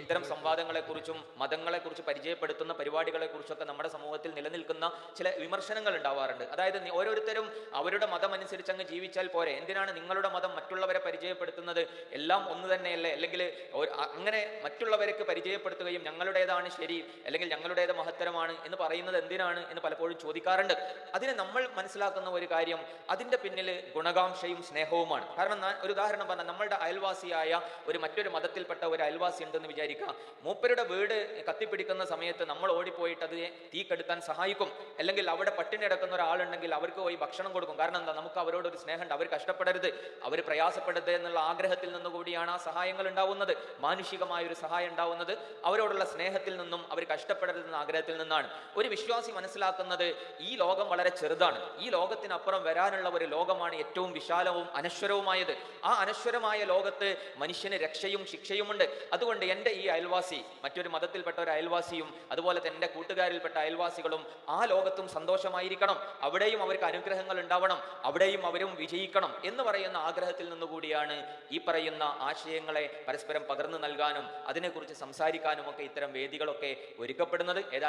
ഇത്തരം സംവാദങ്ങളെക്കുറിച്ചും മതങ്ങളെക്കുറിച്ച് പരിചയപ്പെടുത്തുന്ന പരിപാടികളെക്കുറിച്ചൊക്കെ നമ്മുടെ സമൂഹത്തിൽ നിലനിൽക്കുന്ന ചില വിമർശനങ്ങൾ ഉണ്ടാവാറുണ്ട്. അതായത് ഓരോരുത്തരും അവരുടെ മതം അനുസരിച്ച് അങ്ങ് ജീവിച്ചാൽ പോരെ. എന്തിനാണ് നിങ്ങളുടെ മതം മറ്റുള്ളവരെ പരിചയപ്പെടുത്തുന്നത്? എല്ലാം ഒന്ന് തന്നെയല്ലേ? അല്ലെങ്കിൽ അങ്ങനെ മറ്റുള്ളവർക്ക് പരിചയപ്പെടുത്തുകയും ഞങ്ങളുടേതാണ് ശരി അല്ലെങ്കിൽ ഞങ്ങളുടേത് മഹത്തരമാണ് എന്ന് പറയുന്നത് എന്തിനാണ് എന്ന് പലപ്പോഴും ചോദിക്കാറുണ്ട്. അതിനെ നമ്മൾ മനസ്സിലാക്കുന്ന ഒരു കാര്യം അതിന്റെ പിന്നിൽ ഗുണകാംക്ഷയും സ്നേഹവുമാണ്. കാരണം ഒരു ഉദാഹരണം പറഞ്ഞാൽ നമ്മളുടെ അയൽവാസിയായ ഒരു മറ്റൊരു മതത്തിൽപ്പെട്ട ഒരു അയൽവാസി ഉണ്ടെന്ന് വിചാരിക്കുക മൂപ്പരുടെ വീട് കത്തിപ്പിടിക്കുന്ന സമയത്ത് നമ്മൾ ഓടിപ്പോയിട്ട് അത് തീ കെടുത്താൻ സഹായിക്കും. അല്ലെങ്കിൽ അവിടെ പട്ടിണി കിടക്കുന്ന ഒരാളുണ്ടെങ്കിൽ അവർക്ക് പോയി ഭക്ഷണം കൊടുക്കും. കാരണം എന്താ? നമുക്ക് അവരോട് ഒരു സ്നേഹമുണ്ട് അവർ കഷ്ടപ്പെടരുത്. അവർ പ്രയാസപ്പെടരുത് എന്നുള്ള ആഗ്രഹത്തിൽ നിന്നുകൂടിയാണ് ആ സഹായങ്ങൾ ഉണ്ടാവുന്നത്. മാനുഷികമായ ഒരു സഹായം ഉണ്ടാവുന്നത് അവരോടുള്ള സ്നേഹത്തിൽ നിന്നും അവർ കഷ്ടപ്പെടരുതെന്ന ആഗ്രഹത്തിൽ നിന്നാണ്. ഒരു വിശ്വാസി മനസ്സിലാക്കുന്നത് ഈ ലോകം വളരെ ചെറുതാണ്. ഈ ലോകത്തിനപ്പുറം വരാനുള്ള ഒരു ലോകമാണ് ഏറ്റവും വിശാലവും അനശ്വരവുമായത്. ആ അനശ്വരമായ ലോകത്ത് മനുഷ്യന് രക്ഷയും ശിക്ഷയുമുണ്ട്. അതുകൊണ്ട് എന്റെ ഈ അയൽവാസി മറ്റൊരു മതത്തിൽപ്പെട്ട ഒരു അയൽവാസിയും അതുപോലെ തന്നെ എന്റെ കൂട്ടുകാരിൽപ്പെട്ട അയൽവാസികളും ആ ലോകത്തും സന്തോഷമായിരിക്കണം. അവിടെയും അവർക്ക് അനുഗ്രഹങ്ങൾ ഉണ്ടാവണം. അവിടെയും അവരും വിജയിക്കണം എന്ന് പറയുന്ന ആഗ്രഹത്തിൽ നിന്നുകൂടിയാണ് ഈ പറയുന്ന ആശയങ്ങളെ പരസ്പരം പകർന്നു നൽകാനും അതിനെക്കുറിച്ച് സംസാരിക്കാനും ഒക്കെ ഇത്തരം വേദികളൊക്കെ ഒരുക്കപ്പെടുന്നത്. ഏതാ